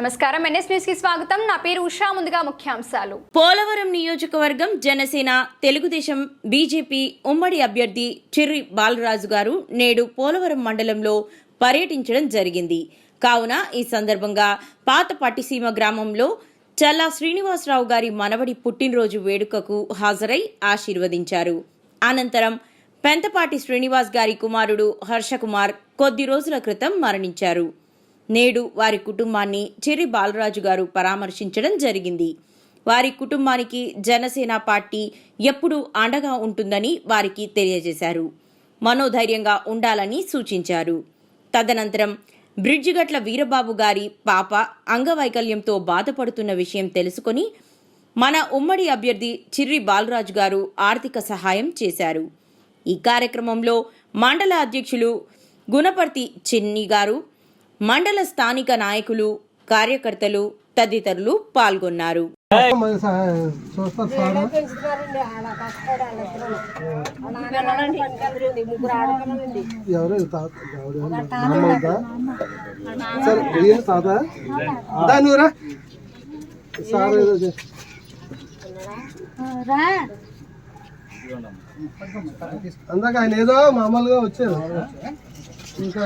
నమస్కారం. ఎన్ఎస్ న్యూస్కి స్వాగతం. నా పేరు ఉషా. ముందుగా ముఖ్యాంశాలు. పోలవరం నియోజకవర్గం జనసేన తెలుగుదేశం బీజేపీ ఉమ్మడి అభ్యర్థి చిర్రి బాలరాజు గారు నేడు పోలవరం మండలంలో పర్యటించడం జరిగింది. కావున ఈ సందర్భంగా పాత పట్టిసీమ గ్రామంలో చల్లా శ్రీనివాసరావు గారి మనవడి పుట్టినరోజు వేడుకకు హాజరై ఆశీర్వదించారు. అనంతరం పెంతపాటి శ్రీనివాస్ గారి కుమారుడు హర్షకుమార్ కొద్ది రోజుల క్రితం మరణించారు. నేడు వారి కుటుంబాన్ని చెరి బాలరాజు గారు పరామర్శించడం జరిగింది. వారి కుటుంబానికి జనసేన పార్టీ ఎప్పుడూ అండగా ఉంటుందని వారికి తెలియజేశారు. మనోధైర్యంగా ఉండాలని సూచించారు. తదనంతరం బ్రిడ్జిగట్ల వీరబాబు గారి పాప అంగవైకల్యంతో బాధపడుతున్న విషయం తెలుసుకొని మన ఉమ్మడి అభ్యర్థి చిర్రి బాలరాజు గారు ఆర్థిక సహాయం చేశారు. ఈ కార్యక్రమంలో మండల అధ్యక్షులు గుణపర్తి చిన్ని గారు మండల స్థానిక నాయకులు కార్యకర్తలు తదితరులు పాల్గొన్నారు. ఏదో అందాక ఆయన ఏదో మామూలుగా వచ్చారు ఇంకా